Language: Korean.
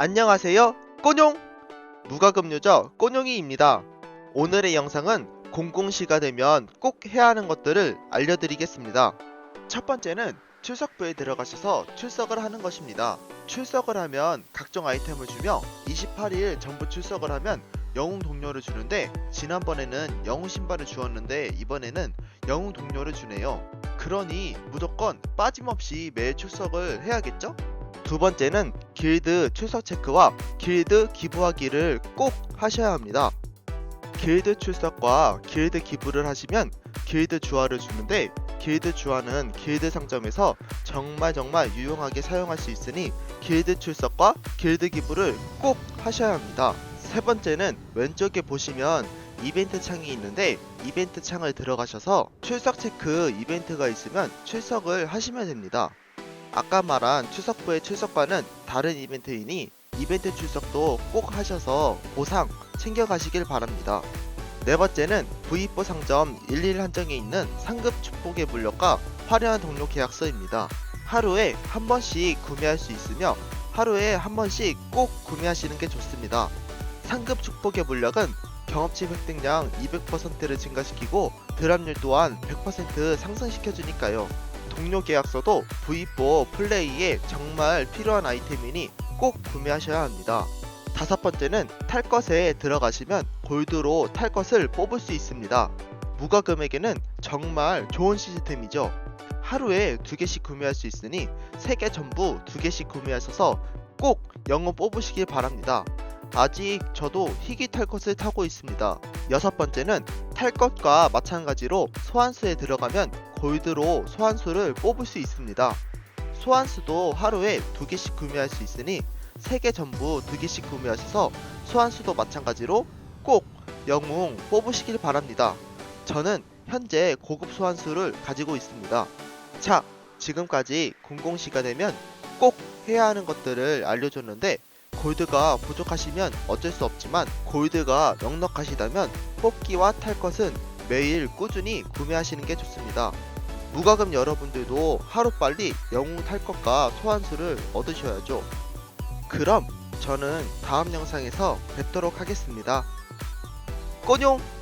안녕하세요. 꼬뇽! 무과금유저 꼬뇽이입니다. 오늘의 영상은 공공시가 되면 꼭 해야 하는 것들을 알려드리겠습니다. 첫 번째는 출석부에 들어가셔서 출석을 하는 것입니다. 출석을 하면 각종 아이템을 주며 28일 전부 출석을 하면 영웅 동료를 주는데 지난번에는 영웅 신발을 주었는데 이번에는 영웅 동료를 주네요. 그러니 무조건 빠짐없이 매일 출석을 해야겠죠? 두 번째는 길드 출석 체크와 길드 기부하기를 꼭 하셔야 합니다. 길드 출석과 길드 기부를 하시면 길드 주화를 주는데 길드 주화는 길드 상점에서 정말 정말 유용하게 사용할 수 있으니 길드 출석과 길드 기부를 꼭 하셔야 합니다. 세 번째는 왼쪽에 보시면 이벤트 창이 있는데 이벤트 창을 들어가셔서 출석 체크 이벤트가 있으면 출석을 하시면 됩니다. 아까 말한 출석부의 출석과는 다른 이벤트이니 이벤트 출석도 꼭 하셔서 보상 챙겨가시길 바랍니다. 네 번째는 V4 상점 11 한정에 있는 상급 축복의 물력과 화려한 동료 계약서입니다. 하루에 한 번씩 구매할 수 있으며 하루에 한 번씩 꼭 구매하시는 게 좋습니다. 상급 축복의 물력은 경험치 획득량 200%를 증가시키고 드랍률 또한 100% 상승시켜주니까요. 동료 계약서도 V4 플레이에 정말 필요한 아이템이니 꼭 구매하셔야 합니다. 다섯 번째는 탈 것에 들어가시면 골드로 탈 것을 뽑을 수 있습니다. 무과금에게는 정말 좋은 시스템이죠. 하루에 두 개씩 구매할 수 있으니 세 개 전부 두 개씩 구매하셔서 꼭 영웅 뽑으시길 바랍니다. 아직 저도 희귀 탈 것을 타고 있습니다. 여섯 번째는 탈 것과 마찬가지로 소환수에 들어가면 골드로 소환수를 뽑을 수 있습니다. 소환수도 하루에 두 개씩 구매할 수 있으니 세 개 전부 두 개씩 구매하셔서 소환수도 마찬가지로 꼭 영웅 뽑으시길 바랍니다. 저는 현재 고급 소환수를 가지고 있습니다. 자, 지금까지 공공시가 되면 꼭 해야 하는 것들을 알려줬는데 골드가 부족하시면 어쩔 수 없지만 골드가 넉넉하시다면 뽑기와 탈 것은 매일 꾸준히 구매하시는 게 좋습니다. 무과금 여러분들도 하루빨리 영웅 탈 것과 소환수를 얻으셔야죠. 그럼 저는 다음 영상에서 뵙도록 하겠습니다. 꼬뇽!